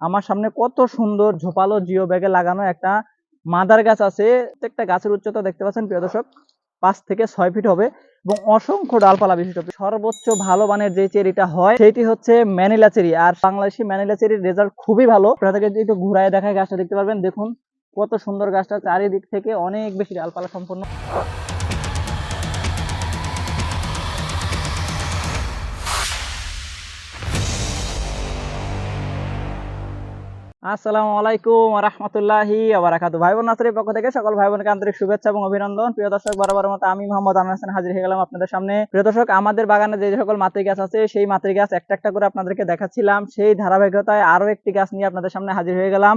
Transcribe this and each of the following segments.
আমার সামনে কত সুন্দর ঝোপালো জিও ব্যাগে লাগানো একটা মাদার গাছ আছে। প্রত্যেকটা গাছের উচ্চতা দেখতে পাচ্ছেন, প্রিয় দর্শক। পাঁচ থেকে ছয় ফিট হবে এবং অসংখ্য ডালপালা বিশিষ্ট। সর্বোচ্চ ভালো মানের যে চেরিটা হয়, সেটি হচ্ছে ম্যানিলা চেরি। আর বাংলাদেশি ম্যানিলা চেরির রেজাল্ট খুবই ভালো। আপনাদেরকে একটু ঘুরায় দেখায়, গাছটা দেখতে পারবেন। দেখুন কত সুন্দর গাছটা, চারিদিক থেকে অনেক বেশি ডালপালা সম্পন্ন। আসসালামু আলাইকুম রহমতুল্লাহি আবরাকাতু ভাই বোন নাসরির পক্ষ থেকে সকল ভাই বোনকে আন্তরিক শুভেচ্ছা এবং অভিনন্দন। প্রিয় দর্শক, বরাবর মতো আমি মোহাম্মদ আমির হাসান হাজির হয়ে গেলাম আপনাদের সামনে। প্রিয় দর্শক, আমাদের বাগানে যে সকল মাতৃ গাছ আছে, সেই মাতৃ গাছ একটা একটা করে আপনাদেরকে দেখাচ্ছিলাম। সেই ধারাবাহিকতায় আরও একটি গাছ নিয়ে আপনাদের সামনে হাজির হয়ে গেলাম।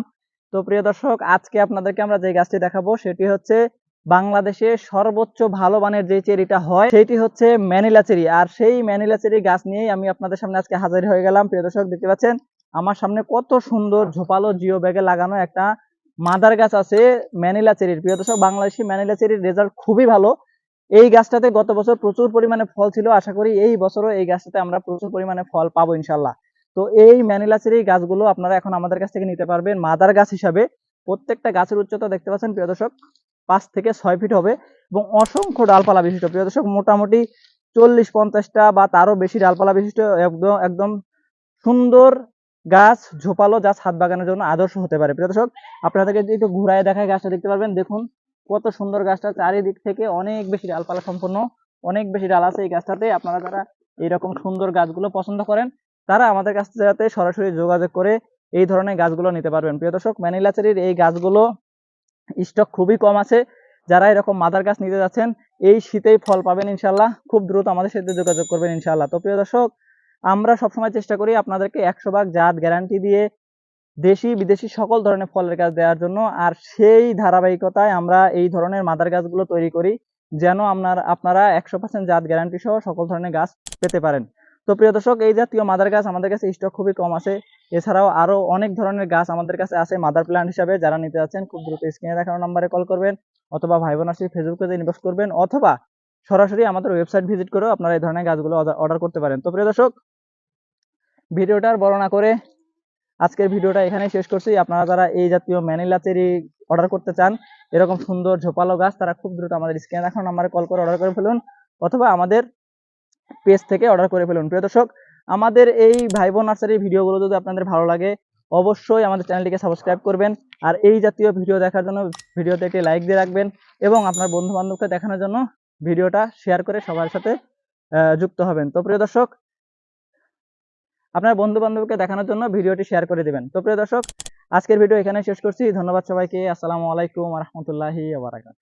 তো প্রিয় দর্শক, আজকে আপনাদেরকে আমরা যে গাছটি দেখাবো, সেটি হচ্ছে বাংলাদেশে সর্বোচ্চ ভালো মানের যে চেরিটা হয়, সেটি হচ্ছে ম্যানিলা চেরি। আর সেই ম্যানিলা চেরি গাছ নিয়েই আমি আপনাদের সামনে আজকে হাজির হয়ে গেলাম। প্রিয় দর্শক, দেখতে পাচ্ছেন? আমার সামনে কত সুন্দর ঝোপালো জিও ব্যাগে লাগানো একটা মাদার গাছ আছে ম্যানিলা চেরির প্রিয় দর্শক, বাংলাদেশি ম্যানিলা চেরির রেজাল্ট খুবই ভালো। এই গাছটাতে গত বছর প্রচুর পরিমাণে ফল ছিল। আশা করি এই বছরও এই গাছটাতে আমরা প্রচুর পরিমাণে ফল পাবো ইনশাল্লাহ তো এই ম্যানিলা চেরি গাছগুলো আপনারা এখন আমাদের কাছ থেকে নিতে পারবেন মাদার গাছ হিসাবে। প্রত্যেকটা গাছের উচ্চতা দেখতে পাচ্ছেন, প্রিয় দর্শক, পাঁচ থেকে ছয় ফিট হবে এবং অসংখ্য ডালপালা বিশিষ্ট। প্রিয় দর্শক, মোটামুটি চল্লিশ পঞ্চাশটা বা তারও বেশি ডালপালা বিশিষ্ট, একদম একদম সুন্দর গাছ ঝোপালো যা ছাদ বাগানের জন্য আদর্শ হতে পারে। প্রিয় দর্শক আপনাদেরকে একটু ঘুরায় দেখায় গাছটা দেখতে পারবেন। দেখুন, কত সুন্দর গাছটা চারিদিক থেকে অনেক বেশি ডালপালা সম্পন্ন অনেক বেশি ডাল আছে এই গাছটাতে। আপনারা যারা এইরকম সুন্দর গাছগুলো পছন্দ করেন, তারা আমাদের কাছ থেকে সরাসরি যোগাযোগ করে এই ধরনের গাছগুলো নিতে পারবেন। প্রিয় দর্শক ম্যানিলা চেরির এই গাছগুলো স্টক খুবই কম আছে। যারা এরকম মাদার গাছ নিতে যাচ্ছেন, এই শীতেই ফল পাবেন ইনশাল্লাহ খুব দ্রুত আমাদের সাথে যোগাযোগ করবেন ইনশাল্লাহ তো প্রিয় দর্শক আমরা সবসময় চেষ্টা করি আপনাদেরকে একশো ভাগ জাত গ্যারান্টি দিয়ে দেশি, বিদেশি সকল ধরনের ফলের গাছ দেওয়ার জন্য। আর সেই ধারাবাহিকতায় আমরা এই ধরনের মাদার গাছগুলো তৈরি করি যেন আপনার, আপনারা একশো পার্সেন্ট জাত গ্যারান্টি সহ সকল ধরনের গাছ পেতে পারেন। তো প্রিয় দর্শক, এই জাতীয় মাদার গাছ আমাদের কাছে স্টক খুবই কম আছে। এছাড়াও আরও অনেক ধরনের গাছ আমাদের কাছে আছে মাদার প্ল্যান্ট হিসাবে। যারা নিতে যাচ্ছেন খুব দ্রুত স্ক্রিনে দেখানো নাম্বারে কল করবেন অথবা ভাই বোন আসলে ফেসবুক ইনবক্স করবেন অথবা সরাসরি আমাদের ওয়েবসাইট ভিজিট করেও আপনারা এই ধরনের গাছগুলো অর্ডার করতে পারেন। তো প্রিয় দর্শক ভিডিওটা বর্ণনা করে আজকের ভিডিওটা এখানেই শেষ করছি। আপনারা যারা এই জাতীয় ম্যানিলা চেরি অর্ডার করতে চান, এরকম সুন্দর ঝোপালো গাছ, তারা খুব দ্রুত আমাদের স্ক্রিনে দেখানো নাম্বারে কল করে অর্ডার করে ফেলুন অথবা আমাদের পেজ থেকে অর্ডার করে ফেলুন। প্রিয় দর্শক, আমাদের এই ভাই বোন নার্সারির ভিডিওগুলো যদি আপনাদের ভালো লাগে, অবশ্যই আমাদের চ্যানেলটিকে সাবস্ক্রাইব করবেন আর এই জাতীয় ভিডিও দেখার জন্য ভিডিওতে একটি লাইক দিয়ে রাখবেন এবং আপনার বন্ধু বান্ধবকে দেখানোর জন্য ভিডিওটা শেয়ার করে সবার সাথে যুক্ত হবেন। তো প্রিয় দর্শক আপনার বন্ধু বান্ধবকে দেখানোর জন্য ভিডিওটি শেয়ার করে দেবেন। তো প্রিয় দর্শক, আজকের ভিডিও এখানে শেষ করছি। ধন্যবাদ সবাইকে। আসসালামু আলাইকুম রহমতুল্লাহি আবরাকাত